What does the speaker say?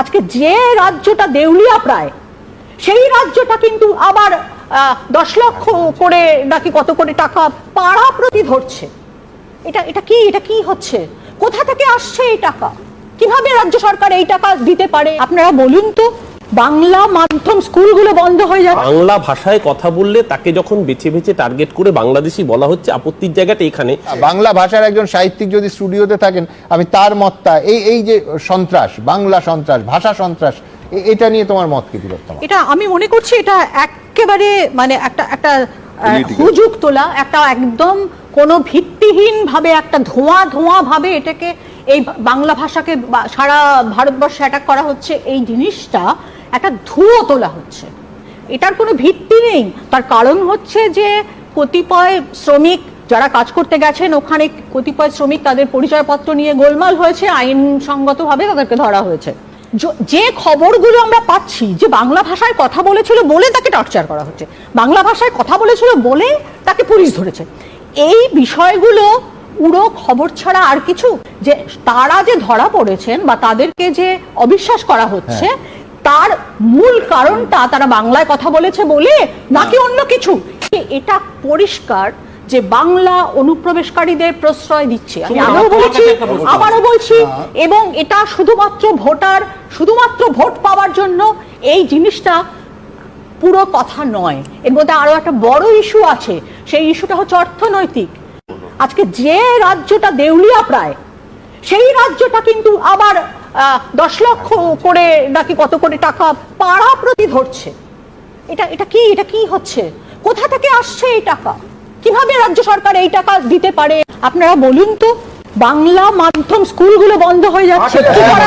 আজকে যে রাজ্যটা দেউলিয়া প্রায়, সেই রাজ্যটা কিন্তু আবার দশ লক্ষ করে নাকি কত করে টাকা পাড়া প্রতি ধরছে। এটা এটা কি এটা কি হচ্ছে? কোথা থেকে আসছে এই টাকা? কীভাবে রাজ্য সরকার এই টাকা দিতে পারে? আপনারা বলুন তো। বাংলা মাধ্যম স্কুলগুলো বন্ধ হয়ে যাচ্ছে। বাংলা ভাষায় কথা বললে তাকে যখন বেছে বেছে টার্গেট করে বাংলাদেশি বলা হচ্ছে আপত্তির জায়গাটা এখানে। বাংলা ভাষার একজন সাহিত্যিক যদি স্টুডিওতে থাকেন আমি তার মতটা এই এই যে সন্ত্রাস বাংলা সন্ত্রাস ভাষা সন্ত্রাস এটা নিয়ে তোমার মত কি তিলোত্তমা এটা আমি মনে করছি এটা একেবারে মানে একটা একটা. হুজুক তোলা একটা একদম কোনো ভিত্তিহীন ভাবে একটা ধোঁয়া ধোঁয়া ভাবে এটাকে এই বাংলা ভাষাকে সারা ভারতবর্ষে অ্যাটাক করা হচ্ছে। এই জিনিসটা একটা ধুয়ো তোলা হচ্ছে। এটার কোনো ভিত্তি নেই। তার কারণ হচ্ছে যে কতিপয় শ্রমিক যারা কাজ করতে গেছেন ওখানে কতিপয় শ্রমিক তাদের পরিচয়পত্র নিয়ে গোলমাল হয়েছে আইনসঙ্গতভাবে তাদেরকে ধরা হয়েছে। যে খবরগুলো আমরা পাচ্ছি যে বাংলা ভাষায় কথা বলেছিল বলে তাকে টর্চার করা হচ্ছে বাংলা ভাষায় কথা বলেছিল বলে তাকে পুলিশ ধরেছে। এই বিষয়গুলো উড়ো খবর ছাড়া আর কিছু? যে তারা যে ধরা পড়েছেন বা তাদেরকে যে অবিশ্বাস করা হচ্ছে তার মূল কারণটা তারা বাংলায় কথা বলেছে বলে নাকি অন্য কিছু? এটা পরিষ্কার যে বাংলা অনুপ্রবেশকারীদের প্রশ্রয় দিচ্ছে। আমি আগেও বলেছি আবারও বলছি এবং এটা শুধুমাত্র ভোটার শুধুমাত্র ভোট পাওয়ার জন্য এই জিনিসটা পুরো কথা নয়। এর মধ্যে আরও একটা বড় ইস্যু আছে। সেই ইস্যুটা হচ্ছে অর্থনৈতিক। আজকে যে রাজ্যটা দেউলিয়া প্রায় সেই রাজ্যটা কিন্তু আবার দশ লক্ষ করে নাকি কত করে টাকা পাড়া প্রতি ধরছে। এটা এটা কি এটা কি হচ্ছে? কোথা থেকে আসছে এই টাকা? কীভাবে রাজ্য সরকার এই টাকা দিতে পারে? আপনারা বলুন তো বাংলা মাধ্যম স্কুলগুলো বন্ধ হয়ে যাচ্ছে করা